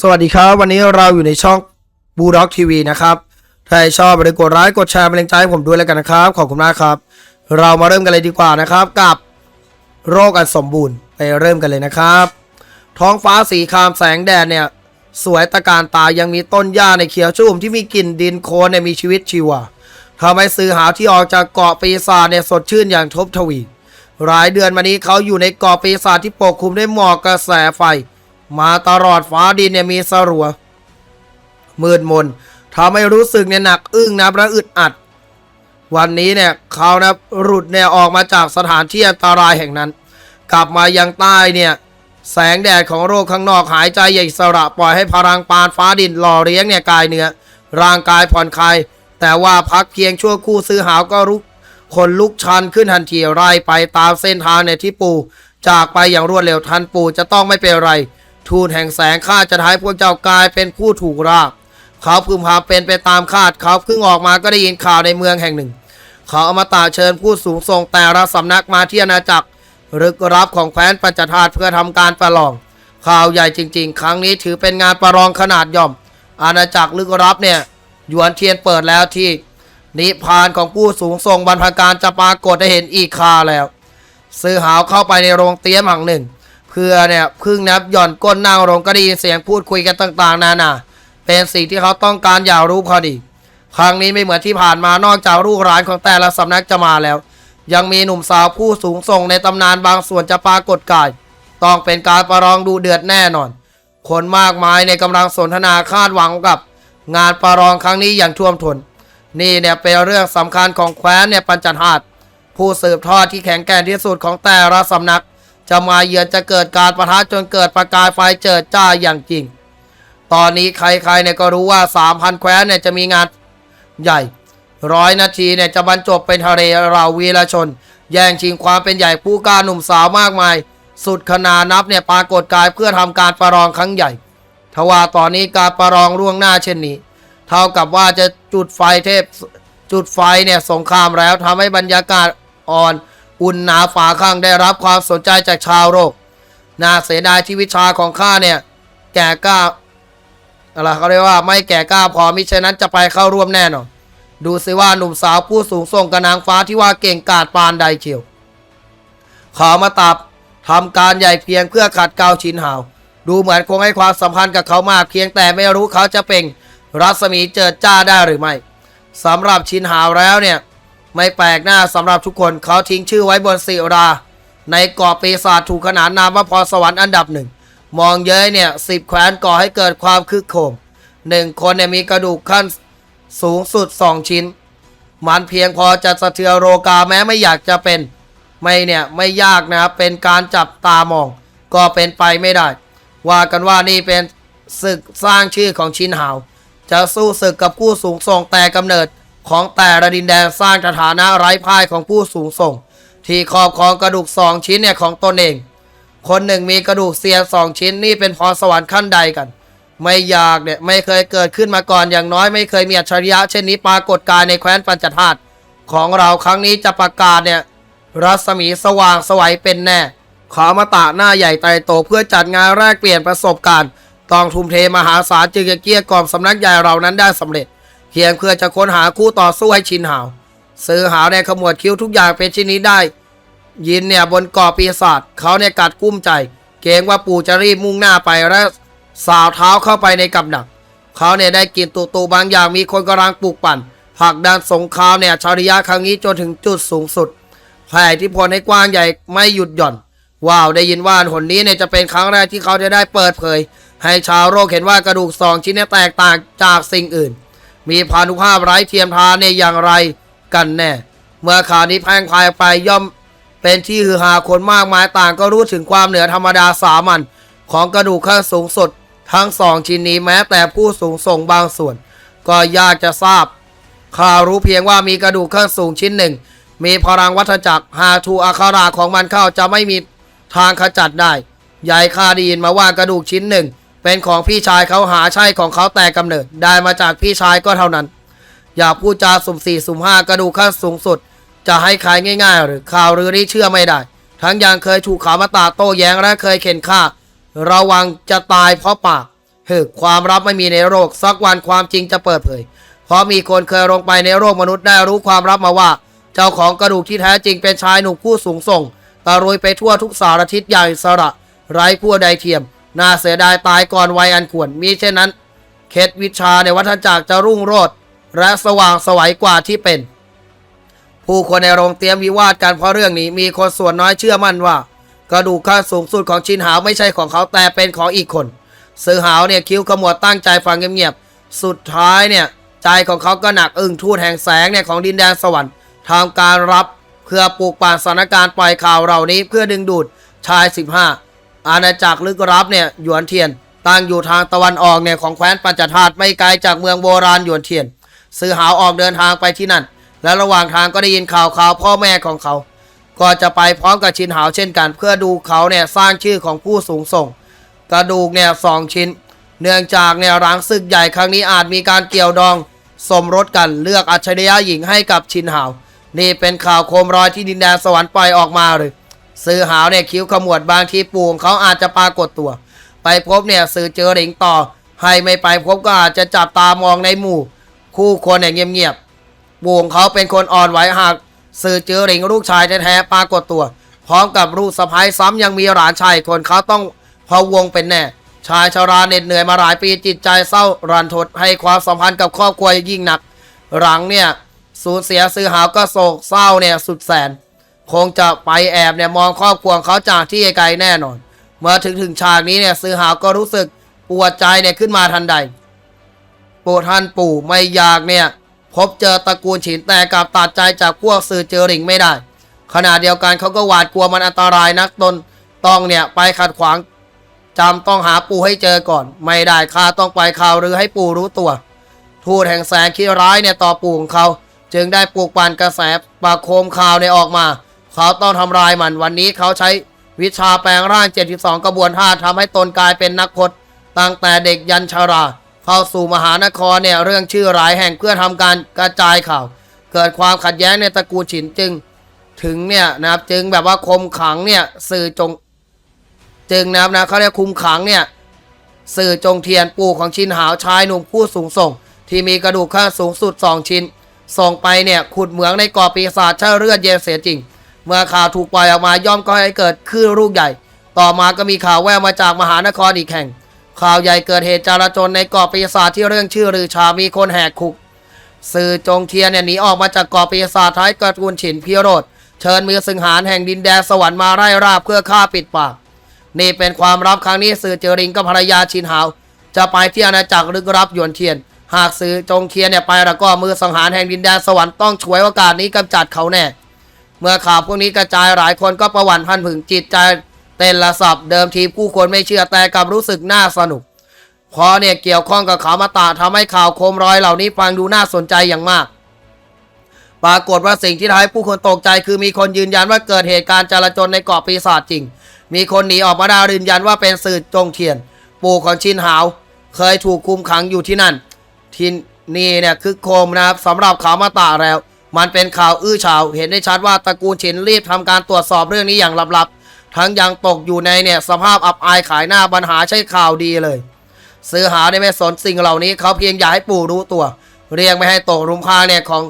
สวัสดีครับ วันนี้เราอยู่ในช่องบูด็อกทีวีนะครับถ้าใครชอบอย่าลืมกดไลค์กดแชร์เป็นแรงใจให้ผมด้วยแล้วกันนะครับ ขอบคุณมากครับ เรามาเริ่มกันเลยดีกว่านะครับ กับโรคอันสมบูรณ์ไปเริ่มกันเลยนะครับ ท้องฟ้าสีครามแสงแดดเนี่ย สวยตะการตายังมีต้นหญ้าในเขียวชุ่มที่มีกลิ่นดินโคลนเนี่ยมีชีวิตชีวาทำให้ซื้อหาที่ออกจากเกาะปีศาจเนี่ยสดชื่นอย่างทบทวีหลายเดือนมานี้เขาอยู่ในเกาะปีศาจที่ปกคลุมด้วยหมอกกระแสไฟ มาตลอดฟ้าดินเนี่ยมีสรัว มืดมนทำให้รู้สึกเนี่ยหนักอึ้งนะและอึดอัด วันนี้เนี่ยเขานะหลุดเนี่ยออกมาจากสถานที่อันตรายแห่งนั้น กลับมายังใต้เนี่ยแสงแดดของโรคข้างนอกหายใจอย่สระปล่อยให้พลังปานฟ้าดินหล่อเลี้ยงเนี่ยกายเนื้อร่างกายผ่อนคลายแต่ว่าพักเพียงชั่วครู่ซื้อหาวก็รุกคนลุกชันขึ้นทันทีไล่ไปตามเส้นทางเนี่ยที่ปูจากไปอย่างรวดเร็วทันปูจะต้องไม่เป็นไร ทูตแห่งแสงข้าจะทำให้พวกเจ้ากลายเป็นผู้ถูกรากเขาพึมพำเป็นไปตามคาดเขาเพิ่งออกมาก็ได้ยินข่าวในเมืองแห่งหนึ่ง เขาเอามาตาเชิญผู้สูงส่งแต่ละสำนักมาที่อาณาจักรรึกรับของแคว้นปัจจทาตเพื่อทำการประลอง ข่าวใหญ่จริง ๆ ครั้งนี้ถือเป็นงานประลองขนาดย่อม อาณาจักรลึกรับเนี่ยหยวนเทียนเปิดแล้วที่ นิพานของผู้สูงส่งบรรพการจะปรากฏได้เห็นอีกคาแล้ว ซื้อหาวเข้าไปในโรงเตี้ยมแห่งหนึ่ง เพื่อเนี่ยพึ่งนับหย่อนก้นนั่งลงก็ได้ยินเสียงพูดคุยกันต่างๆนานาเป็นสิ่งที่เขาต้องการอยากรู้พอดี ครั้งนี้ไม่เหมือนที่ผ่านมานอกจากลูกหลานของแต่ละสำนักจะมาแล้ว ยังมีหนุ่มสาวผู้สูงส่งในตำนานบางส่วนจะปรากฏกาย ต้องเป็นการประลองดูเดือดแน่นอน คนมากมายในกำลังสนทนาคาดหวังกับ งานประลองครั้งนี้อย่างท่วมทนนี่เนี่ยเป็นเรื่องสำคัญของแคว้นเนี่ยปัญจทาตผู้สืบทอดที่แข็งแกร่งที่สุดของแต่ละสำนัก จะมาเยือนจะเกิดการประทะจนเกิดประกายไฟเจิดจ้าอย่างจริง ตอนนี้ใครๆเนี่ยก็รู้ว่า 3,000 แคว้นเนี่ยจะมีงานใหญ่ร้อยนาทีเนี่ยจะบรรจบเป็นทะเลเราวีรชน แย่งชิงความเป็นใหญ่ผู้กล้าหนุ่มสาวมากมาย สุดขนานับเนี่ยปรากฏกายเพื่อทำการประลองครั้งใหญ่ทว่าตอนนี้การประลองล่วงหน้าเช่นนี้ เท่ากับว่าจะจุดไฟเทพจุดไฟเนี่ยสงครามแล้วทำให้บรรยากาศอ่อน อุ่นหนาฝาข้างได้รับความสนใจจากชาวโลกน่าเสียดายที่วิชาของข้าเนี่ย แก่กล้าอะไรเขาเรียกว่าไม่แก่กล้าพอมิฉะนั้นจะไปเข้าร่วมแน่นอนดูสิว่าหนุ่มสาวผู้สูงส่งกับนางฟ้าที่ว่าเก่งกาจปานใดเชียวขอมาตับทำการใหญ่เพียงเพื่อขัดเกลาชินหาว ดูเหมือนคงให้ความสัมพันธ์กับเขามากเพียงแต่ไม่รู้เขาจะเปล่งรัศมีเจิดจ้าได้หรือไม่สำหรับชินหาวแล้วเนี่ย ไม่แปลกหน้าสำหรับทุกคนเขาทิ้งชื่อไว้บนศิรา ในเกาะปีศาจถูกขนานนามว่าพรสวรรค์อันดับหนึ่ง มองเย้ยเนี่ยสิบแขวนก่อให้เกิดความคึกโคมหนึ่งคนเนี่ยมีกระดูกขั้นสูงสุดสองชิ้น มันเพียงพอจะสะเทือนโรกาแม้ไม่อยากจะเป็น ไม่เนี่ยไม่ยากนะครับเป็นการจับตามอง ก็เป็นไปไม่ได้ ว่ากันว่านี่เป็นศึกสร้างชื่อของชินหาว จะสู้ศึกกับผู้สูงส่งแต่กำเนิด ของแต่ละดินแดนสร้างสถานะไร้พ่ายของผู้สูงส่ง ที่ครอบครองกระดูกสองชิ้นเนี่ยของตนเอง คนหนึ่งมีกระดูกเซียสองชิ้นนี่เป็นพรสวรรค์ขั้นใดกัน ไม่อยากเนี่ยไม่เคยเกิดขึ้นมาก่อนอย่างน้อยไม่เคยมีอัจฉริยะเช่นนี้ปรากฏกายในแคว้นปัญจธาตุของเราครั้งนี้จะประกาศเนี่ยรัศมีสว่างสวัยเป็นแน่ ขอมาตะหน้าใหญ่ไตโตเพื่อจัดงานแรกเปลี่ยนประสบการณ์ ต้องทุ่มเทมหาศาลจึงจะเกลี้ยกล่อมสำนักใหญ่เรานั้นได้สำเร็จ เพียงเพื่อจะค้นหาคู่ต่อสู้ให้ชินหาวซื้อหาวในขมวดคิ้วทุกอย่างเป็นชิ้นนี้ได้ ยินเนี่ยบนเกาะปีศาจเขาเนี่ยกัดกุ้มใจ เกรงว่าปู่จะรีบมุ่งหน้าไปและสาวเท้าเข้าไปในกับดัก เขาเนี่ยได้กินตูตูบางอย่างมีคนกำลังปลุกปั่นผลักดันสงครามเนี่ยชาริยะครั้งนี้จนถึงจุดสูงสุดแผ่อิทธิพลให้กว้างใหญ่ไม่หยุดหย่อนว้าวได้ยินว่าหนนี้เนี่ยจะเป็นครั้งแรกที่เขาจะได้เปิดเผย ให้ชาวโลกเห็นว่ากระดูกสองชิ้นเนี่ยแตกต่างจากสิ่งอื่น มีพานุภาพไร้เทียมทานเนี่ยอย่างไรกันแน่ เมื่อข่าวนี้แพร่งพายไปย่อมเป็นที่ฮือฮาคนมากมายต่างก็รู้ถึงความเหนือธรรมดาสามัญของกระดูกขั้นสูงสุดทั้งสองชิ้นนี้แม้แต่ผู้สูงส่งบางส่วน ก็ยากจะทราบข้าวรู้เพียงว่ามีกระดูกขั้นสูงชิ้นหนึ่ง มีพลังวัฏจักรหาทูอาคาราของมันเข้าจะไม่มีทางขจัดได้ยายข้าได้ยินมาว่ากระดูกชิ้นหนึ่ง เป็นของพี่ชายเขาหาใช่ของเขาแต่กำเนิด ได้มาจากพี่ชายก็เท่านั้น อย่าพูดจาสุ่มสี่สุ่มห้ากระดูกขั้นสูงสุด จะให้ขายง่าย ๆ หรือข่าวหรือนี่เชื่อไม่ได้ ทั้งยังเคยถูกขามาตาโต้แย้งและเคยเข็นฆ่า ระวังจะตายเพราะปากฮึความลับไม่มีในโลกสักวันความจริงจะเปิดเผย เพราะมีคนเคยลงไปในโลกมนุษย์ได้รู้ความลับมาว่า เจ้าของกระดูกที่แท้จริงเป็นชายหนุ่มผู้สูงส่งตะรุยไปทั่วทุกสารทิศอย่างอิสระ ไร้ผู้ใดเทียม น่าเสียดายตายก่อนวัยอันควรมีเช่นนั้น เคล็ดวิชาในวัฏจักรจะรุ่งโรจน์และสว่างสวัยกว่าที่เป็น ผู้คนในโรงเตรียมวิวาทกันเพราะเรื่องนี้มีคนส่วนน้อยเชื่อมั่นว่า กระดูกขั้นสูงสุดของชินหาวไม่ใช่ของเขาแต่เป็นของอีกคนซื้อหาวเนี่ยคิ้วขมวดตั้งใจฟังเงียบๆสุดท้ายเนี่ยใจของเขาก็หนักอึ้งทูตแห่งแสงเนี่ยของดินแดนสวรรค์ทำการรับเพื่อปลูกป่านสถานการณ์ปล่อยข่าวเหล่านี้เพื่อดึงดูดชาย 15 อาณาจักรลึกลับเนี่ยหยวนเทียนตั้งอยู่ทางตะวันออกเนี่ยของแคว้นปัญจธาตุไม่ไกลจากเมืองโบราณหยวนเทียน ซื้อหาวออกเดินทางไปที่นั่น และระหว่างทางก็ได้ยินข่าวข่าวพ่อแม่ของเขา ก็จะไปพร้อมกับชินหาวเช่นกัน เพื่อดูเขาเนี่ยสร้างชื่อของผู้สูงส่ง กระดูกเนี่ยสองชิ้น เนื่องจากเนี่ยรังศึกใหญ่ครั้งนี้อาจมีการเกี่ยวดอง สมรสกันเลือกอัจฉริยะหญิงให้กับชินหาว นี่เป็นข่าวโคมรอยที่ดินแดนสวรรค์ปล่อยออกมาเลย ซื้อหาวเนี่ยคิ้วขมวดบางทีปู่งเขาอาจจะปรากฏตัว ไปพบเนี่ยสื่อเจอหลิงต่อ ให้ไม่ไปพบก็อาจจะจับตามองในหมู่ คู่คนเนี่ยเงียบๆปู่งเขาเป็นคนอ่อนไหวหากสื่อเจอหลิงลูกชายแท้ๆปรากฏตัว พร้อมกับลูกสะพ้ายซ้ำยังมีหลานชายคนเขาต้องพะวงเป็นแน่ชายชาราเหน็ดเหนื่อยมาหลายปีจิตใจเศร้ารันทดให้ความสัมพันธ์กับครอบครัวยิ่งหนัก หลังเนี่ยสูญเสียซื้อหาวก็โศกเศร้าเนี่ยสุดแสน คงจะไปแอบเนี่ยมองครอบครัวของเขาจากที่ไกลแน่นอน เมื่อถึงถึงฉากนี้เนี่ยซือหาวก็รู้สึกปวดใจเนี่ยขึ้นมาทันใดปู่ท่านปู่ไม่อยากเนี่ย พบเจอตระกูลฉินแต่กลับตัดใจจากพวกสื่อเจอหลิงไม่ได้ ขณะเดียวกันเขาก็หวาดกลัวมันอันตรายนักตนต้องเนี่ยไปขัดขวางจำต้องหาปู่ให้เจอก่อน ไม่ได้ข้าต้องไปข่าวหรือให้ปู่รู้ตัว ทูตแห่งแสงคิดร้ายเนี่ยต่อปู่ของเขา จึงได้ปลูกปั่นกระแสปากโคมข่าวเนี่ยออกมา เขาต้องทำลายมันวันนี้เขาใช้วิชาแปลงร่าง 72 กระบวนท่าทำให้ตนกลายเป็นนักพจน์ตั้งแต่เด็กยันชรา เข้าสู่มหานครเนี่ยเรื่องชื่อหลายแห่งเพื่อทำการกระจายข่าว เกิดความขัดแย้งในตระกูลฉินจึง ถึงเนี่ยนะครับจึงแบบว่าคมขังเนี่ยสื่อจงจึงนะครับนะเขาเรียกคุมขังเนี่ยสื่อจงเทียนปู่ของชินหาวชายหนุ่มผู้สูงส่ง ที่มีกระดูกข้างสูงสุด 2 ชิ้น ส่งไปเนี่ยขุดเหมืองในก่อปีศาจเช่าเลือดเย็นเสียจริง เมื่อข่าวถูกปล่อยออกมาย่อมก็ให้เกิดคลื่นลูกใหญ่ ต่อมาก็มีข่าวแววมาจากมหานครอีกแห่ง ข่าวใหญ่เกิดเหตุจารจนในเกาะปีศาจที่เรื่องชื่อลือชามีคนแหกคุก สื่อจงเทียนเนี่ยหนีออกมาจากเกาะปีศาจท้ายตระกูลฉินพิโรธเชิญมือสังหารแห่งดินแดนสวรรค์มาไล่ราบเพื่อฆ่าปิดปาก นี่เป็นความลับครั้งนี้สื่อเจอริงกับภรรยาชินหาวจะไปที่อาณาจักรลึกลับหยวนเทียน หากสื่อจงเทียนเนี่ยไปแล้วก็มือสังหารแห่งดินแดนสวรรค์ต้องฉวยโอกาสนี้กำจัดเขาแน่ เมื่อข่าวพวกนี้กระจายหลายคนก็ประวัติพันผึ่งจิตใจเต้นละสับเดิมทีผู้คนไม่เชื่อแต่กลับรู้สึกน่าสนุกเพราะเนี่ยเกี่ยวข้องกับเขามาตาทำให้ข่าวโคมรอยเหล่านี้ฟังดูน่าสนใจอย่างมาก ปรากฏว่าสิ่งที่ทำให้ผู้คนตกใจคือมีคนยืนยันว่าเกิดเหตุการณ์จลาจลในเกาะปีศาจจริง มีคนหนีออกมาได้ยืนยันว่าเป็นสื่อจงเทียน ปู่ของชินหาว เคยถูกคุมขังอยู่ที่นั่น ที่นี่เนี่ยคือโคมนะครับสำหรับข่าวมาตาแล้ว มันเป็นข่าวอื้อฉาว เห็นได้ชัดว่าตระกูลฉินรีบทำการตรวจสอบเรื่องนี้อย่างลับๆ ทั้งยังตกอยู่ในเนี่ยสภาพอับอายขายหน้าปัญหาใช่ข่าวดีเลย ซื้อหาในไม่สนสิ่งเหล่านี้เขาเพียงอยากให้ปู่รู้ตัว เรียกไม่ให้ตกรุมพาเนี่ยของ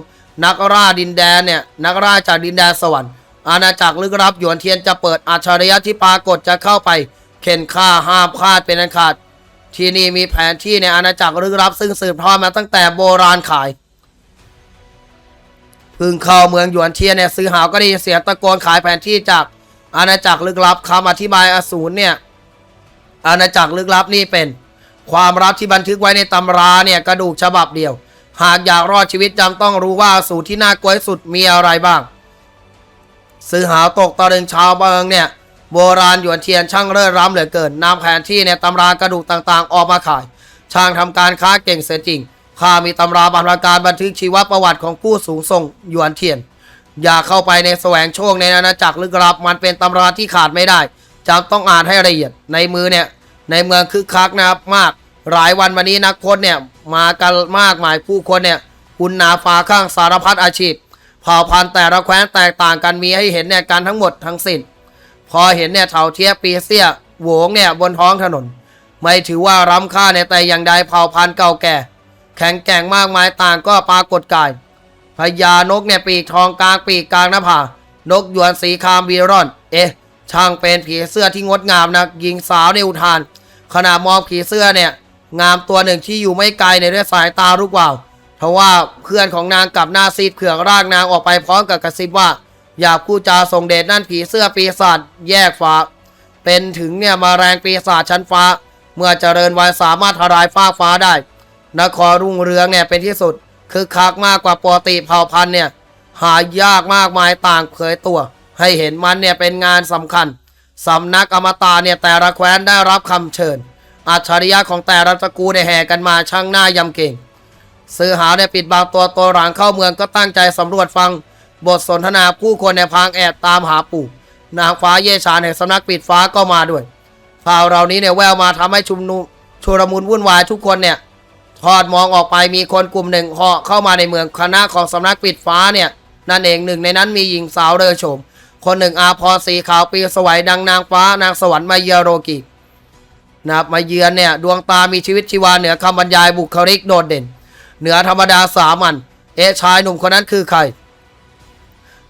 นักล่าดินแดนเนี่ยนักล่าจากดินแดนสวรรค์ อาณาจักรลึกลับหยวนเทียนจะเปิดอัจฉริยะที่ปรากฏจะเข้าไป เข็นฆ่าห้ามพลาดเป็นอันขาด ที่นี่มีแผนที่ในอาณาจักรลึกลับซึ่งสืบทอดมาตั้งแต่โบราณขาย พึ่งเข้าเมืองหยวนเทียนเนี่ยซื้อหาวก็ได้ยินเสียงตะโกนขายแผนที่จากอาณาจักรลึกลับคำอธิบายอสูรเนี่ยอาณาจักรลึกลับนี่เป็น ความลับที่บันทึกไว้ในตำราเนี่ยกระดูกฉบับเดียว หากอยากรอดชีวิตจำต้องรู้ว่าอสูตรที่น่ากลัวที่สุดมีอะไรบ้าง ซื้อหาวตกตะลึงชาวเมืองเนี่ยโบราณหยวนเทียนช่างเลิศล้ำเหลือเกินนำแผนที่ในตำรากระดูกต่างๆ ออกมาขาย ช่างทำการค้าเก่งเสียจริง ข้ามีตำราบรรณาการบันทึกชีวประวัติของผู้สูงส่งหยวนเทียน อย่าเข้าไปในแสวงโชคในอาณาจักรลึกลับมันเป็นตำราที่ขาดไม่ได้จำต้องอ่านให้ละเอียดในมือเนี่ย ในเมืองคึกคักนะครับมาก หลายวันวันนี้นักพจน์เนี่ยมากันมากมายผู้คนเนี่ยคุณนาฟ้าข้างสารพัดอาชีพเผ่าพันธุ์แต่ละแคว้นแตกต่างกันมีให้เห็นเนี่ยกันทั้งหมดทั้งสิ้น พอเห็นเนี่ยเถาเทียบปีเสียโหวงเนี่ยบนท้องถนน ไม่ถือว่าร้ำค่าในแต่อย่างใดเผ่าพันธุ์เก่าแก่ แข็งแกร่งมากมายต่างก็ปรากฏกายพญานกเนี่ยปีกทองกลางปีกกลางหน้าผานกหยวนสีคามวีรอน เอ๊ะ ช่างเป็นผีเสื้อที่งดงามนะยิงสาวในอุทาน ขณะมองผีเสื้อเนี่ย งามตัวหนึ่งที่อยู่ไม่ไกลในด้วยสายตาลูกว่าวเพราะว่าเพื่อนของนางกลับหน้าซีดเขื่องร่างนางออกไปพร้อมกับกระซิบว่า อยากพูดจาส่งเดชนั่นผีเสื้อปีศาจแยกฟ้า เป็นถึงเนี่ยมาแรงปีศาจชั้นฟ้า เมื่อเจริญวัยสามารถทลายฟ้ากฟ้าได้ นครรุ่งเรืองเนี่ยเป็นที่สุดคือคักมากกว่าปกติเผ่าพันธุ์เนี่ยหายากมากมายต่างเผยตัว ให้เห็นมันเนี่ยเป็นงานสำคัญสำนักอมตะเนี่ยแต่ละแคว้นได้รับคำเชิญ อัจฉริยะของแต่ละตระกูลได้แห่กันมาช่างหน้ายำเก่ง ซื้อหาเนี่ยปิดบังตัวตัวหลังเข้าเมืองก็ตั้งใจสำรวจฟัง บทสนทนาผู้คนในพางแอบตามหาปู่นางฟ้าเยชานแห่งสำนักปิดฟ้าก็มาด้วยข่าวเหล่านี้เนี่ยแววมาทำให้ชุมนุมชุรมุนวุ่นวายทุกคนเนี่ย ทอดมองออกไปมีคนกลุ่มหนึ่งเหาะเข้ามาในเมืองคณะของสำนักปิดฟ้าเนี่ย นั่นเองหนึ่งในนั้นมีหญิงสาวเรือโฉม คนหนึ่งอาพรสีขาวปีสวัยดังนางฟ้านางสวรรค์มาเยอโรกินะครับมาเยือนเนี่ยดวงตามีชีวิตชีวาเหนือคำบรรยายบุคลิกโดดเด่น เหนือธรรมดาสามัญเอชายหนุ่มคนนั้นคือใคร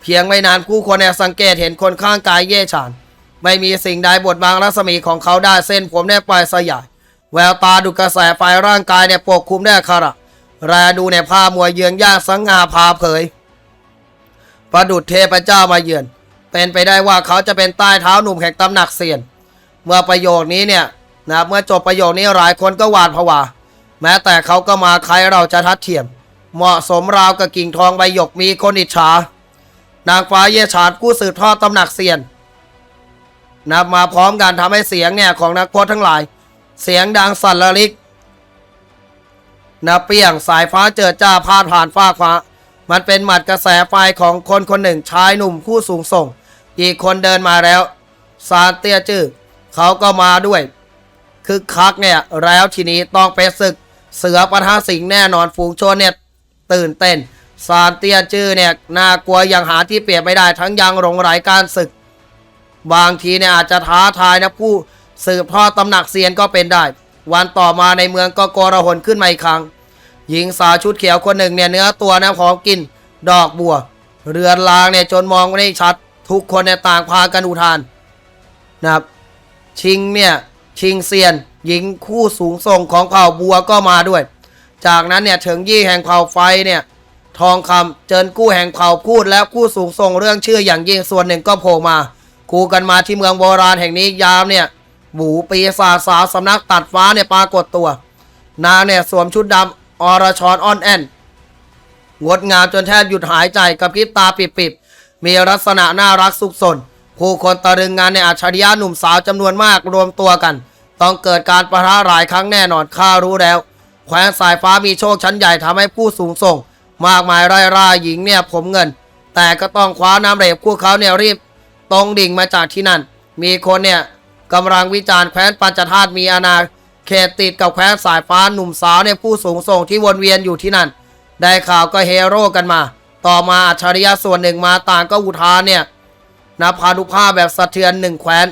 เพียงไม่นานผู้คนเนี่ยสังเกตเห็นคนข้างกายเย่ฉาน ไม่มีสิ่งใดบดบังรัศมีของเขาได้เส้นผมเนี่ยปล่อยสยาย แววตาดุกระแสไฟร่างกายเนี่ยปกคลุมด้วยอักขระแรดูในผ้ามวยเยืองย่างสังงาพาเผย ประดุจเทพเจ้ามาเยือน เป็นไปได้ว่าเขาจะเป็นใต้เท้าหนุ่มแห่งตำหนักเสียน เมื่อประโยคนี้เนี่ยนะเมื่อจบประโยคนี้หลายคนก็หวาดผวา แม้แต่เขาก็มาใครเราจะทัดเทียม เหมาะสมราวกับกิ่งทองใบหยกมีคนอิจฉานางฟ้าเยฉานผู้สืบทอดตำหนักเสียนนับมาพร้อมกันทำให้เสียงเนี่ยของนักพจน์ทั้งหลาย เสียงดังสั่นระลิกนับเปี้ยงสายฟ้าเจิดจ้าพาดผ่านฟ้ากฟ้า มันเป็นหมัดกระแสไฟของคนคนหนึ่งชายหนุ่มผู้สูงส่ง อีกคนเดินมาแล้ว ซานเตียจื้อเขาก็มาด้วย คึกคักเนี่ย แล้วทีนี้ต้องไปศึก เสือปะทะสิงแน่นอนฝูงชนเนี่ยตื่นเต้น ซานเตียจื้อเนี่ยน่ากลัวอยังหาที่เปรียบไม่ได้ทั้งยังหลงไหลการศึก บางทีเนี่ยอาจจะท้าทายนะผู้ สืบทอดตำหนักเซียนก็เป็นได้ วันต่อมาในเมืองก็โกระหนขึ้นมาอีกครั้ง หญิงสาวชุดเขียวคนหนึ่งเนี่ยเนื้อตัวนะของกิน ดอกบัว เรือนรางเนี่ยจนมองไม่ได้ชัด ทุกคนเนี่ยต่างพากันอุทานนะครับชิงเนี่ยชิงเซียน หญิงคู่สูงส่งของเผ่าบัวก็มาด้วย จากนั้นเนี่ยเฉิงยี่แห่งเผ่าไฟเนี่ยทองคำเจินกู้แห่งเผ่าพูดแล้วคู่สูงส่งเรื่องชื่ออย่างยิ่งส่วนหนึ่งก็โผล่มาคู่กันมาที่เมืองโบราณแห่งนี้ยามเนี่ย หมูปีศาจสาวสำนักตัดฟ้าเนี่ยปรากฏตัวนางเนี่ยสวมชุดดำอรชรอ่อนแอนงดงามจนแทบหยุดหายใจกับพริบตาปิบๆ มีลักษณะน่ารักสุขสน ผู้คนตะลึงงานในอัจฉริยะหนุ่มสาวจำนวนมากรวมตัวกัน ต้องเกิดการประทะหลายครั้งแน่นอนข้ารู้แล้วแคว้นสายฟ้ามีโชคชั้นใหญ่ทำให้ผู้สูงส่ง มากมายไร่ร่าหญิงเนี่ยผมเงิน แต่ก็ต้องคว้าน้ำเหลวพวกเขาเนี่ยรีบ ตรงดิ่งมาจากที่นั่น มีคนเนี่ย กำลังวิจารณ์แคว้นปัญจธาตุมีอาณาเขตติดกับแคว้นสายฟ้าหนุ่มสาวเนี่ยผู้สูงส่งที่วนเวียนอยู่ที่นั่น ได้ข่าวก็เฮโร่กันมา ต่อมาอัจฉริยะส่วนหนึ่งมาต่างก็อุทานเนี่ยนภานุภาพแบบสะเทือนหนึ่งแคว้น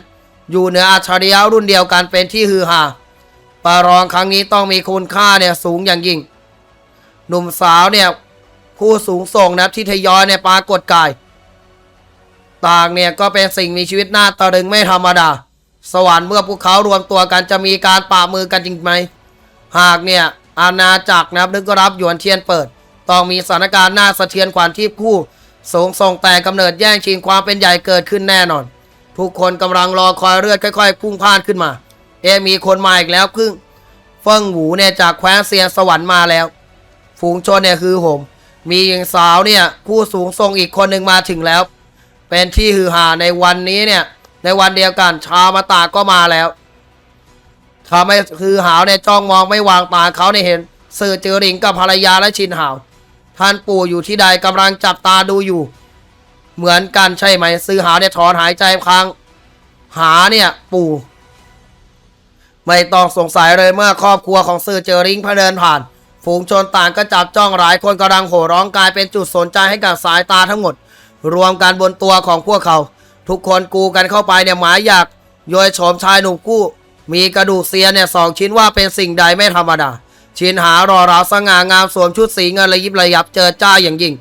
อยู่เหนืออัจฉริยะรุ่นเดียวกันเป็นที่ฮือฮาปารองครั้งนี้ต้องมีคุณค่าเนี่ยสูงอย่างยิ่ง หนุ่มสาวเนี่ยผู้สูงส่งนะที่ทยอยเนี่ยปรากฏกาย ต่างเนี่ยก็เป็นสิ่งมีชีวิตหน้าตะลึงไม่ธรรมดา สวรรค์เมื่อพวกเขารวมตัวกันจะมีการป่ามือกันจริงไหม หากเนี่ยอาณาจักรนะครับนึกรับหยวนเทียนเปิด ต้องมีสถานการณ์น่าสะเทือนขวัญที่ผู้สูงส่งแต่กำเนิดแย่งชิงความเป็นใหญ่เกิดขึ้นแน่นอน ทุกคนกำลังรอคอยเลือดค่อยๆพุ่งพ่านขึ้นมา เอะมีคนมาอีกแล้วครึ่งเฟิ่งหูเนี่ยจากแคว้นเซียนสวรรค์มาแล้ว ฝูงชนเนี่ยคือผมมีหญิงสาวเนี่ยผู้สูงทรงอีกคนหนึ่งมาถึงแล้ว เป็นที่ฮือฮาในวันนี้เนี่ย ในวันเดียวกัน ชาวมาตาก็มาแล้วทำให้คือหาวเนี่ยจ้องมองไม่วางตาเขาเนี่ยเห็นสื่อเจอริงกับภรรยาและชินหาว ท่านปู่อยู่ที่ใดกำลังจับตาดูอยู่ เหมือนกันใช่ไหมซื้อหาวเนี่ยถอนหายใจครั้ง หาเนี่ยปู่ ไม่ต้องสงสัยเลยเมื่อครอบครัวของสื่อเจอริงพเดินผ่าน ฝูงชนต่างก็จับจ้องหลายคนกำลังโห่ร้องกลายเป็นจุดสนใจให้กับสายตาทั้งหมด รวมกันบนตัวของพวกเขา ทุกคนกูกันเข้าไปเนี่ยหมายอยากโยยโฉมชายหนุ่มกู้ มีกระดูกเซียนเนี่ยสองชิ้นว่าเป็นสิ่งใดไม่ธรรมดา ชินหารอราสง่างามสวมชุดสีเงินระยิบระยับเจอจ้าอย่างยิ่ง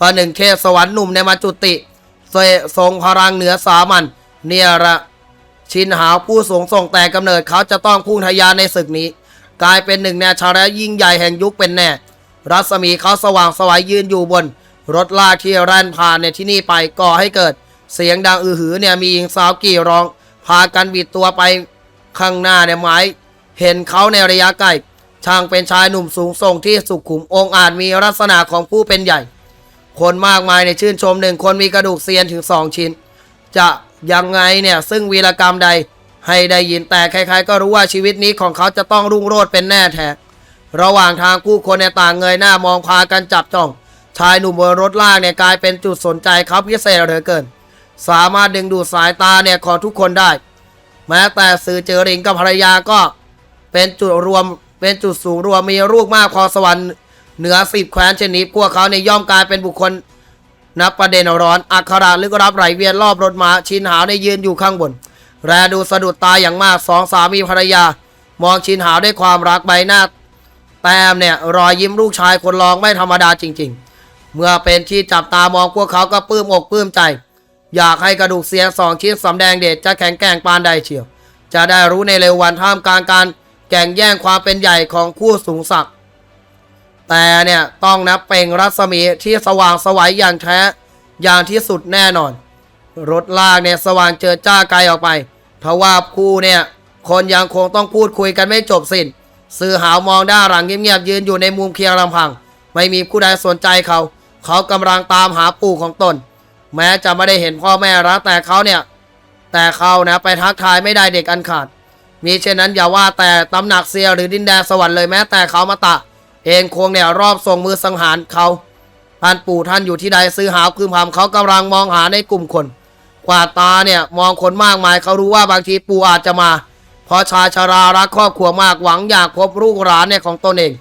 ประหนึ่งเทพสวรรค์หนุ่มในมาจุติเทรงพลังเหนือสามัญเนี่ยละชินหาผู้สูงส่งแต่กำเนิดเขาจะต้องพุ่งทะยานในศึกนี้ กลายเป็นหนึ่งในชาระยิ่งใหญ่แห่งยุคเป็นแน่ รัศมีเขาสว่างสวายยืนอยู่บน รถลากที่แล่นผ่านในยที่นี่ไปก่อให้เกิด เสียงดังอือหือเนี่ยมีหญิงสาวกี่ร้อง พากันบิดตัวไปข้างหน้าเนี่ยหมายเห็นเขาในระยะใกล้ช่างเป็นชายหนุ่มสูงส่งที่สุขุมองอาจมีลักษณะของผู้เป็นใหญ่ คนมากมายในชื่นชมหนึ่งคนมีกระดูกเซียนถึงสองชิ้น จะยังไงเนี่ยซึ่งวีรกรรมใดให้ได้ยินแต่ใครๆก็รู้ว่าชีวิตนี้ของเขาจะต้องรุ่งโรจน์เป็นแน่แท้ระหว่างทางผู้คนในต่างเงยหน้ามองพากันจับจ้อง ชายหนุ่มบนรถลากเนี่ยกลายเป็นจุดสนใจเขาพิเศษเหลือเกิน สามารถดึงดูดสายตาเนี่ยของทุกคนได้ แม้แต่สื่อเจอริงกับภรรยาก็เป็นจุดรวมเป็นจุดสูงรวมมีลูกมากพอสวรรค์เหนือสิบแคว้นชนิดพวกเขาในย่อมกลายเป็นบุคคลนับประเด็นร้อนอักขระลึกลับไหลเวียนรอบรถม้าชินหาวในยืนอยู่ข้างบน แรดูสะดุดตาอย่างมากสองสามีภรรยา มองชินหาวด้วยความรักใบหน้า แต้มเนี่ยรอยยิ้มลูกชายคนรองไม่ธรรมดาจริง ๆ เมื่อเป็นที่จับตามองพวกเขาก็ปลื้มอกปลื้มใจ อยากให้กระดูกเสียสองชิ้นสำแดงเดชจะแข็งแกร่งปานใดเชียว จะได้รู้ในเร็ววันท่ามกลางการแข่งแย่งความเป็นใหญ่ของคู่สูงศักดิ์แต่เนี่ยต้องนับเป็นรัศมีที่สว่างสวัยอย่างแท้อย่างที่สุดแน่นอน รถลากเนี่ยสว่างเจิดจ้าไกลออกไปทว่าคู่เนี่ยคนยังคงต้องพูดคุยกันไม่จบสิน้นสื่อหาวมองด้านหลังเงียบๆยืนอยู่ในมุมเคียงลำพัง ไม่มีผู้ใดสนใจเขา เขากำลังตามหาปู่ของตน แม้จะไม่ได้เห็นพ่อแม่รักแต่เขาเนี่ย แต่เขานะไปทักทายไม่ได้เด็กอันขาด มีเช่นนั้นอย่าว่าแต่ตำหนักเซียหรือดินแดนสวรรค์เลยแม้แต่เขามาตะ เองคงเนี่ยรอบส่งมือสังหารเขาท่านปู่ท่านอยู่ที่ใดซื้อหาวคืมพำเขากำลังมองหาในกลุ่มคนกว่าตาเนี่ยมองคนมากมายเขารู้ว่าบางทีปู่อาจจะมาเพราะชายชารารักครอบครัวมากหวังอยากพบลูกหลานเนี่ยของตนเอง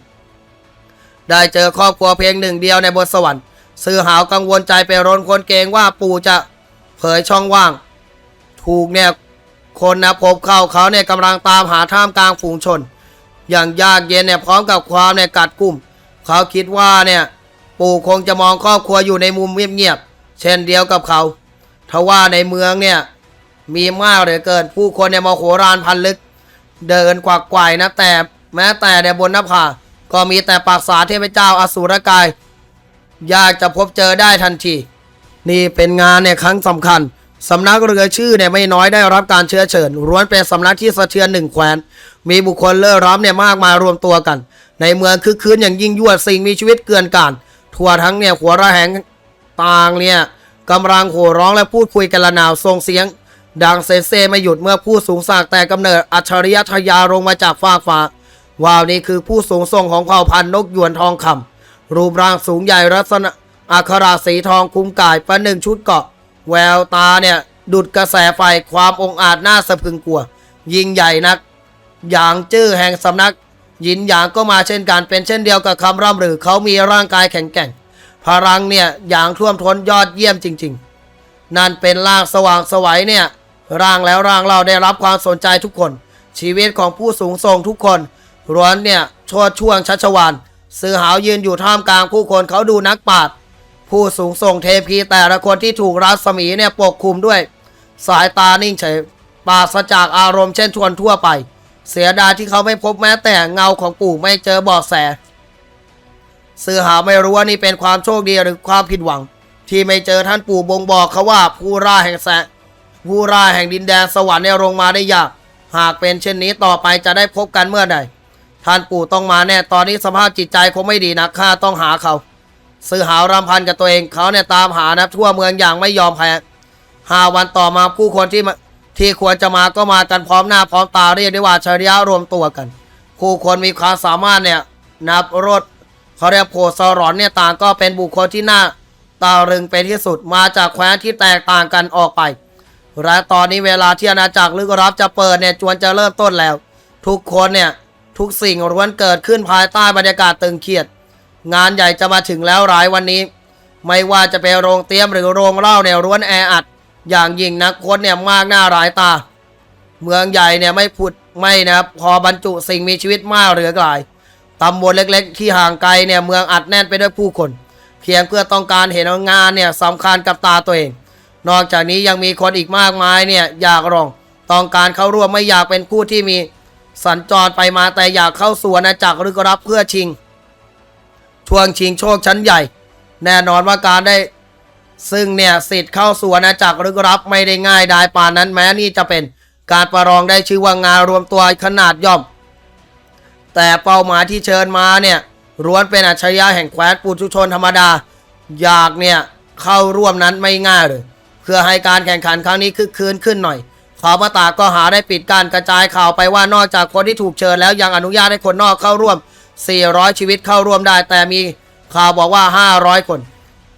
ได้เจอครอบครัวเพียงหนึ่งเดียวในบนสวรรค์ ซื้อหาวกังวลใจไปรนคนเกรงว่าปู่จะเผยช่องว่าง ถูกเนี่ยคนนะพบเข้าเขาเนี่ยกำลังตามหาท่ามกลางฝูงชน อย่างยากเย็นเนี่ยพร้อมกับความเนี่ยกัดกุ่ม เขาคิดว่าเนี่ยปู่คงจะมองครอบครัวอยู่ในมุมเงียบๆเช่นเดียวกับเขาทว่าในเมืองเนี่ยมีมากเหลือเกิน ผู้คนเนี่ยมาโหรานพันลึก เดินกวักไกวนะแต่แม้แต่ในบนหน้าผาก็มีแต่ปากษาเทพเจ้าอสูรกาย ยากจะพบเจอได้ทันที นี่เป็นงานเนี่ยครั้งสำคัญสำนักเรือชื่อเนี่ยไม่น้อยได้รับการเชื้อเชิญร้วนเป็นสำนักที่สะเทือนหนึ่งแคว้น มีบุคคลเล่อร้ำเนี่ยมากมายรวมตัวกัน ในเมืองคึกคืนอย่างยิ่งยวดสิ่งมีชีวิตเกินการทั่วทั้งเนี่ยหัวระแหงต่างเนี่ยกำลังโห่ร้องและพูดคุยกันละนาวส่งเสียง ดังเซเซไม่หยุดเมื่อผู้สูงศักแต่กำเนิดอัจฉริยะทยาลงมาจากฟากฟ้าว้าวนี่คือผู้สูงส่งของเผ่าพันธุ์นกหยวนทองคำ รูปร่างสูงใหญ่ลักษณะอัคราสีทองคุ้มกายประหนึ่งชุดเกาะ แววตาเนี่ย ดุดกระแสไฟความองอาจน่าสะพรึงกลัว ยิ่งใหญ่นัก อย่างจื้อแห่งสำนัก ยินหยางก็มาเช่นกันเป็นเช่นเดียวกับคำร่ำลือเขามีร่างกายแข็งแกร่ง พลังเนี่ยอย่างท่วมท้นยอดเยี่ยมจริง ๆ นั่นเป็นร่างสว่างสวัยเนี่ยร่างแล้วร่างเราได้รับความสนใจทุกคน ชีวิตของผู้สูงส่งทุกคนร้วนเนี่ยชวดช่วงชัชวาน ซื้อหาวยืนอยู่ท่ามกลางผู้คนเขาดูนักปราชญ์ผู้สูงส่งเทพีแต่ละคนที่ถูกรัศมีเนี่ยปกคลุมด้วย สายตานิ่งเฉยปราศจากอารมณ์เช่นชวนทั่วไป เสียดายที่เขาไม่พบแม้แต่เงาของปู่ไม่เจอเบาะแสสื่อหาไม่รู้ว่านี่เป็นความโชคดีหรือความผิดหวัง ที่ไม่เจอท่านปู่บ่งบอกเขาว่าผู้ร่าแห่งแสงผู้ร่าแห่งดินแดนสวรรค์เนี่ยลงมาได้ยาก หากเป็นเช่นนี้ต่อไปจะได้พบกันเมื่อใด ท่านปู่ต้องมาแน่ตอนนี้สภาพจิตใจคงไม่ดีนะข้าต้องหาเขา ซื้อหาวรำพันกับตัวเองเขาเนี่ยตามหานะทั่วเมืองอย่างไม่ยอมแพ้ห้าวันต่อมาผู้คนที่มาที่ควรจะมาก็มากันพร้อมหน้าพร้อมตาเรียกได้ว่าเฉลียวรวมตัวกัน ผู้คนมีความสามารถเนี่ยนับรถเขาเรียกโพสรอนเนี่ยต่างก็เป็นบุคคลที่น่าตารึงเป็นที่สุดมาจากแคว้นที่แตกต่างกันออกไปและตอนนี้เวลาที่อาณาจักรลึกลับจะเปิดเนี่ยจวนจะเริ่มต้นแล้ว ทุกคนเนี่ย ทุกสิ่งล้วนเกิดขึ้นภายใต้บรรยากาศตึงเครียด งานใหญ่จะมาถึงแล้วหลายวันนี้ ไม่ว่าจะเป็นโรงเตรียมหรือโรงเหล้าเนี่ยล้วนแออัด อย่างยิ่งนักคนเนี่ยมากหน้าหลายตา เมืองใหญ่เนี่ยไม่ผุดไม่นะครับพอบรรจุสิ่งมีชีวิตมากเหลือหลายตำบลเล็กๆ ที่ห่างไกลเนี่ยเมืองอัดแน่นไปด้วยผู้คน เพียงเพื่อต้องการเห็นงานเนี่ยสำคัญกับตาตัวเอง นอกจากนี้ยังมีคนอีกมากมายเนี่ยอยากลอง ต้องการเข้าร่วมไม่อยากเป็นผู้ที่มี สัญจรไปมาแต่อยากเข้าสู่อาณาจักรหรือรับเพื่อชิงช่วงชิงโชคชั้นใหญ่ แน่นอนว่าการได้ซึ่งเนี่ยสิทธิ์เข้าสู่อาณาจักรหรือรับไม่ได้ง่ายดายปานนั้นแม้นี่จะเป็นการประลองได้ชื่อว่างานรวมตัวขนาดย่อม แต่เป้าหมายที่เชิญมาเนี่ยล้วนเป็นอัจฉริยะแห่งแคว้นปุถุชนธรรมดา อยากเนี่ยเข้าร่วมนั้นไม่ง่ายเลยเพื่อให้การแข่งขันครั้งนี้คึกคืนขึ้นหน่อย ข่าวมาตาก็หาได้ปิดการกระจายข่าวไปว่านอกจากคนที่ถูกเชิญแล้วยังอนุญาตให้คนนอกเข้าร่วม 400 ชีวิตเข้าร่วมได้ แต่มีข่าวบอกว่า 500 คน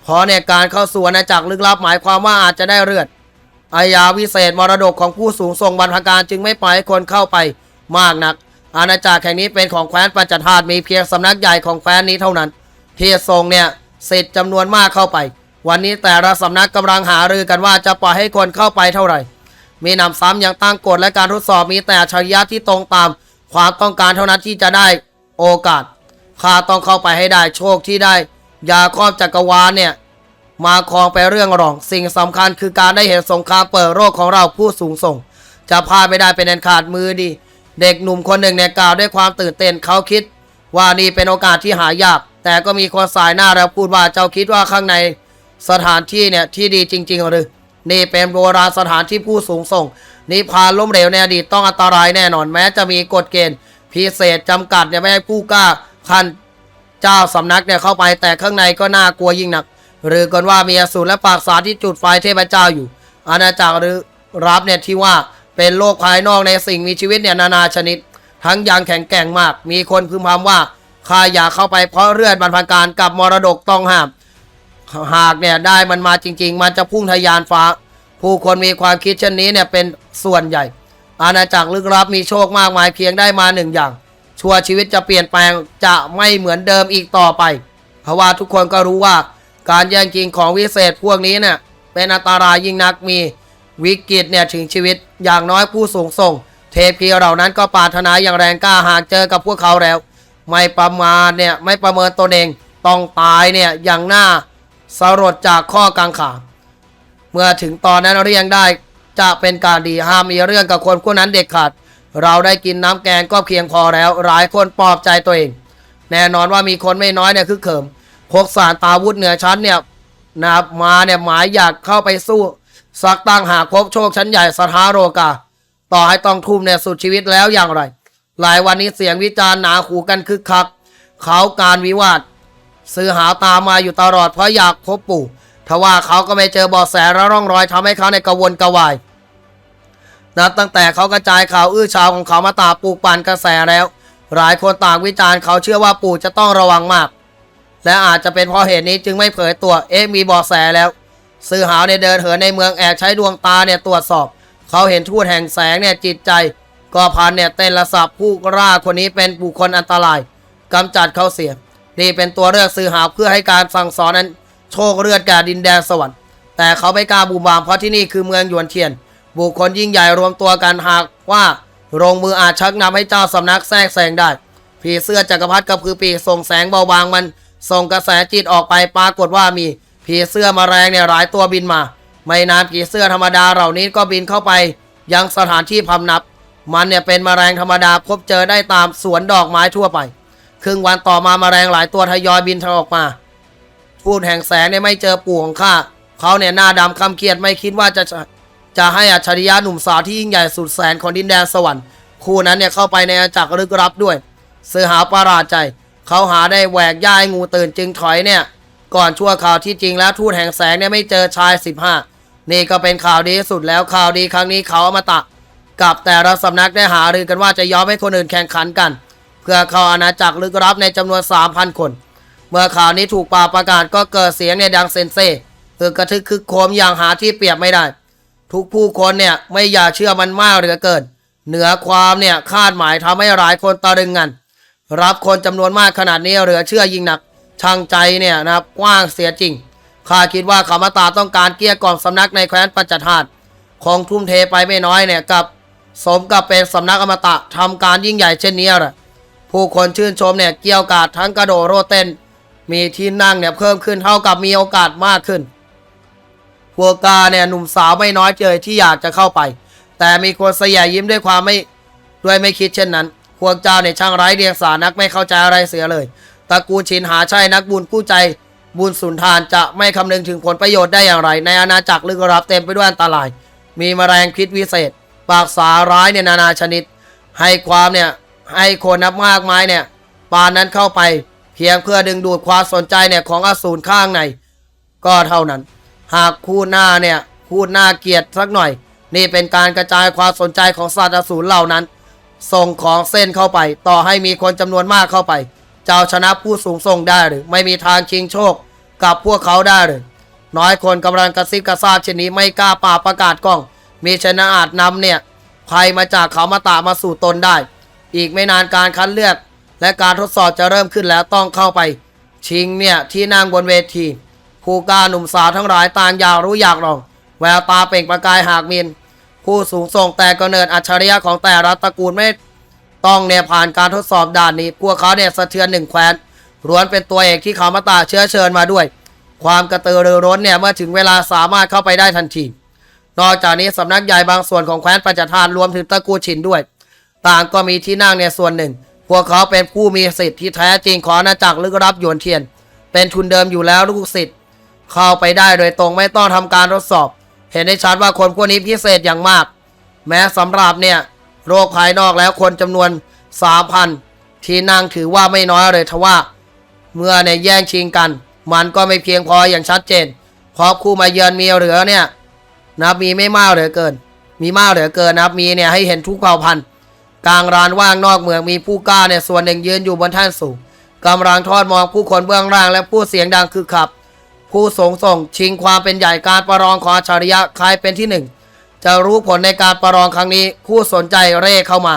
เพราะเนี่ยการเข้าสู่อาณาจักรลึกลับหมายความว่าอาจจะได้เลือดอาญาวิเศษมรดกของผู้สูงส่งบรรพการจึงไม่ปล่อยให้คนเข้าไปมากนัก อาณาจักรแห่งนี้เป็นของแคว้นปัจจทาตมีเพียงสำนักใหญ่ของแคว้นนี้เท่านั้นที่ส่งเนี่ยสิทธิ์จำนวนมากเข้าไป วันนี้แต่ละสำนักกำลังหารือกันว่าจะปล่อยให้คนเข้าไปเท่าไหร่ มีนำซ้ำยังตั้งกฎและการทดสอบมีแต่อัจฉริยะที่ตรงตาม ความต้องการเท่านั้นที่จะได้โอกาสข้าต้องเข้าไปให้ได้โชคที่ได้ ยาครอบจักรวาลเนี่ย มาครองไปเรื่องรอง สิ่งสำคัญคือการได้เห็นสงครามเปิดโลกของเราผู้สูงส่ง จะพลาดไม่ได้เป็นอันขาดมือดี เด็กหนุ่มคนหนึ่งเนี่ยกล่าวด้วยความตื่นเต้นเขาคิด ว่านี่เป็นโอกาสที่หายาก แต่ก็มีคนสายหน้าแล้วพูดว่าเจ้าคิดว่าข้างในสถานที่เนี่ยที่ดีจริง ๆ หรือ นี่เป็นโบราณสถานที่ผู้สูงส่ง นิพพานล้มเหลวในอดีตต้องอันตรายแน่นอน แม้จะมีกฎเกณฑ์พิเศษจำกัดเนี่ยไม่ให้ผู้กล้าขั้นเจ้าสำนักเนี่ยเข้าไปแต่ข้างในก็น่ากลัวยิ่งหนัก หรือกันว่ามีอสูรและปากสารที่จุดไฟเทพเจ้าอยู่ อาณาจักรหรือรับเนี่ยที่ว่าเป็นโลกภายนอกในสิ่งมีชีวิตเนี่ยนานาชนิด ทั้งยังแข็งแกร่งมาก มีคนพึมพำว่าข้าอยากเข้าไปเพราะเลือดบรรพการกับมรดกต้องห้าม หากเนี่ยได้มันมาจริง ๆ มันจะพุ่งทะยานฟ้า ผู้คนมีความคิดเช่นนี้เนี่ยเป็นส่วนใหญ่ อาณาจักรลึกลับมีโชคมากมายเพียงได้มาหนึ่งอย่าง ชัวร์ชีวิตจะเปลี่ยนแปลงจะไม่เหมือนเดิมอีกต่อไป เพราะว่าทุกคนก็รู้ว่าการแย่งชิงของวิเศษพวกนี้เนี่ยเป็นอันตรายยิ่งนักมีวิกฤตเนี่ยถึงชีวิตอย่างน้อยผู้สูงส่ง เทพีเหล่านั้นก็ปรารถนาอย่างแรงกล้าหากเจอกับพวกเขาแล้ว ไม่ประมาทเนี่ยไม่ประเมินตนเองต้องตายเนี่ยอย่างหน่า สลดจากข้อกังขา เมื่อถึงตอนนั้นเรียงได้จะเป็นการดีห้ามมีเรื่องกับคนผู้นั้นเด็ดขาด เราได้กินน้ำแกงก็เพียงพอแล้ว หลายคนปลอบใจตัวเอง แน่นอนว่ามีคนไม่น้อยเนี่ยคือเขิมพกสารตาวุธเหนือชั้นเนี่ยนะครับมาเนี่ยหมายอยากเข้าไปสู้สักตั้งหากพบโชคชั้นใหญ่สถาโรกา ต่อให้ต้องทุ่มเนี่ยสุดชีวิตแล้วอย่างไร หลายวันนี้เสียงวิจารณ์หนาหูกันคึกคัก เขาการวิวาท ซื้อหาตามมาอยู่ตลอดเพราะอยากพบปู่ทว่าเขาก็ไม่เจอบาะแสและร่องรอยทำให้เขาในกระวนกระวาย นับตั้งแต่เขากระจายข่าวอื้อฉาวของเขามาตาปูกปั่นกระแสแล้ว หลายคนต่างวิจารณ์เขาเชื่อว่าปู่จะต้องระวังมาก และอาจจะเป็นเพราะเหตุนี้จึงไม่เผยตัว เอ๊ะมีบาะแสแล้ว ซื้อหาวในเดินเหินในเมืองแอบใช้ดวงตาเนี่ยตรวจสอบ เขาเห็นทูตแห่งแสงเนี่ยจิตใจก็พันเนี่ยเต้นระสับผู้ร่าคนนี้เป็นบุคคลอันตรายกำจัดเขาเสีย นี่เป็นตัวเลือกซื้อหาเพื่อให้การสั่งสอนนั้น โชคเลือดแก่ดินแดนสวรรค์ แต่เขาไม่กล้าบูมบามเพราะที่นี่คือเมืองหยวนเทียน บุคคลยิ่งใหญ่รวมตัวกันหากว่าโรงมืออาจชักนำให้เจ้าสำนักแทรกแซงได้ผีเสื้อจักรพรรดิกับคือปีกส่งแสงเบาบางมัน ส่งกระแสจิตออกไปปรากฏว่ามีผีเสื้อมาแรงเนี่ยหลายตัวบินมา ไม่นานผีเสื้อธรรมดาเหล่านี้ก็บินเข้าไป ยังสถานที่พำนับ มันเนี่ยเป็นมแมลงธรรมดาพบเจอได้ตามสวนดอกไม้ทั่วไป ครึ่งวันต่อมาแมลงหลายตัวทยอยบินทออกมาพูดแห่งแสงเนี่ยไม่เจอปู่ของข้าเขาเนี่ยหน้าดำคำเครียดไม่คิดว่าจะจะให้อัจฉริยะหนุ่มสาวที่ยิ่งใหญ่สุดแสนของดินแดนสวรรค์คู่นั้นเนี่ยเข้าไปในอาณาจักรลึกลับด้วย เสือหาประหลาดใจ เขาหาได้แหวกย่ายงูตื่นจึงถอยเนี่ย ก่อนชั่วข่าวที่จริงแล้วทูตแห่งแสงเนี่ยไม่เจอชาย 15 นี่ก็เป็นข่าวดีสุดแล้วข่าวดีครั้งนี้เขาเอามาตะกับแต่ละสำนักได้หารือกันว่าจะยอมให้คนอื่นแข่งขันกัน เพื่อเข้าอาณาจักรลึกลับในจำนวน 3,000 คน เมื่อข่าวนี้ถูกป่าประกาศก็เกิดเสียงในดังเซนเซ่คือกระทึกคึกโครมอย่างหาที่เปรียบไม่ได้ ทุกผู้คนเนี่ยไม่อยากเชื่อมันมากเหลือเกิน เหนือความเนี่ยคาดหมายทำให้หลายคนตะลึงกันรับคนจำนวนมากขนาดนี้เหลือเชื่อยิ่งหนักช่างใจเนี่ยนะครับกว้างเสียจริงข้าคิดว่าขามาตาต้องการเกลี้ยกล่อมสำนักในแคว้นปัจจทาตคงทุ่มเทไปไม่น้อยเนี่ยกับ สมกับเป็นสำนักอมตะทำการยิ่งใหญ่เช่นนี้แหละ ผู้คนชื่นชมเนี่ยเกี่ยวกาดทั้งกระโดดโรเต้น มีที่นั่งเนี่ยเพิ่มขึ้นเท่ากับมีโอกาสมากขึ้นพวกกาเนี่ยหนุ่มสาวไม่น้อยเจยที่อยากจะเข้าไป แต่มีคนเสียยิ้มด้วยความไม่ด้วยไม่คิดเช่นนั้นพวกเจ้าเนี่ยช่างไร้เดียงสานักไม่เข้าใจอะไรเสียเลยตระกูลชินหาใช่นักบุญกู้ใจบุญสุนทานจะไม่คำนึงถึงผลประโยชน์ได้อย่างไร ในอาณาจักรลึกลับเต็มไปด้วยอันตราย มีมแมลงพิษวิเศษ ปากษาร้ายเนี่ยนานาชนิด ให้ความเนี่ย ให้คนนับมากมายเนี่ยปานนั้นเข้าไปเพียงเพื่อดึงดูดความสนใจเนี่ยของอสูรข้างใน ก็เท่านั้น หากคู่หน้าเนี่ยคู่หน้าเกียรติสักหน่อย นี่เป็นการกระจายความสนใจของสัตว์อสูรเหล่านั้น ส่งของเส้นเข้าไป ต่อให้มีคนจำนวนมากเข้าไป เจ้าชนะผู้สูงส่งได้หรือไม่มีทางชิงโชค กับพวกเขาได้หรือน้อยคนกำลังกระซิบกระซาบเช่นนี้ไม่กล้าป่าประกาศกล้อง มีชนะอาจนำเนี่ยภัยมาจากเขามาตามาสู่ตนได้ อีกไม่นานการคัดเลือก และการทดสอบจะเริ่มขึ้นแล้วต้องเข้าไป ชิงเนี่ยที่นั่งบนเวทีผู้กล้าหนุ่มสาวทั้งหลายต่างอยากรู้อยากลอง แววตาเปล่งประกายหากมิน ผู้สูงส่งแต่กำเนิดอัจฉริยะของแต่ละตระกูลไม่ต้องเนี่ยผ่านการทดสอบด่านนี้ พวกเขาเนี่ยสะเทือนหนึ่งแคว้นล้วนเป็นตัวเอกที่เขามาตาเชื้อเชิญมาด้วย ความกระตือรือร้นเนี่ยเมื่อถึงเวลาสามารถเข้าไปได้ทันที นอกจากนี้สำนักใหญ่บางส่วนของแคว้นปัจจทานรวมถึงตระกูลฉินด้วย ต่างก็มีที่นั่งในส่วนหนึ่ง พวกเขาเป็นผู้มีสิทธิ์ที่แท้จริงของอาณาจักรลึกลับหยวนเทียน เป็นทุนเดิมอยู่แล้วลูกศิษย์เข้าไปได้โดยตรงไม่ต้องทำการทดสอบ เห็นได้ชัดว่าคนพวกนี้พิเศษอย่างมาก แม้สำหรับเนี่ยโรคภายนอกแล้วคนจำนวนสามพันที่นั่งถือว่าไม่น้อยเลยทว่า เมื่อในแย่งชิงกัน มันก็ไม่เพียงพออย่างชัดเจนเพราะคู่มาเยือนมีเหลือเนี่ยนับมีไม่มากเหลือเกิน มีมากเหลือเกินนะครับมีเนี่ยให้เห็นทุกเผ่าพันธุ์ กลางรานว่างนอกเมืองมีผู้กล้าเนี่ยส่วนหนึ่งยืนอยู่บนแท่นสูงกำลังทอดมองผู้คนเบื้องล่างและผู้เสียงดังคือขับ ผู้สงส่งชิงความเป็นใหญ่การประลองของอัจฉริยะใครเป็นที่หนึ่งจะรู้ผลในการประลองครั้งนี้ผู้สนใจเร่เข้ามา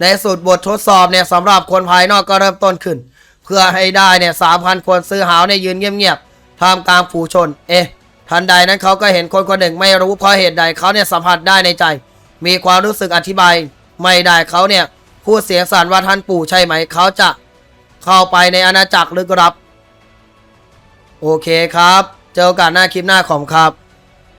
ในสุดบททดสอบเนี่ยสำหรับคนภายนอกก็เริ่มต้นขึ้น เพื่อให้ได้เนี่ยสามพันคนซื้อหาวเนี่ยยืนเงียบๆท่ามกลางฝูชน เอ๊ะทันใดนั้นเขาก็เห็นคนคนหนึ่งไม่รู้เพราะเหตุใดเขาเนี่ยสัมผัสได้ในใจ มีความรู้สึกอธิบาย ไม่ได้เขาเนี่ยพูดเสียงสั่นว่าท่านปู่ใช่ไหม เขาจะเข้าไปในอาณาจักรลึกลับ โอเคครับ เจอกันหน้าคลิปหน้าของครับ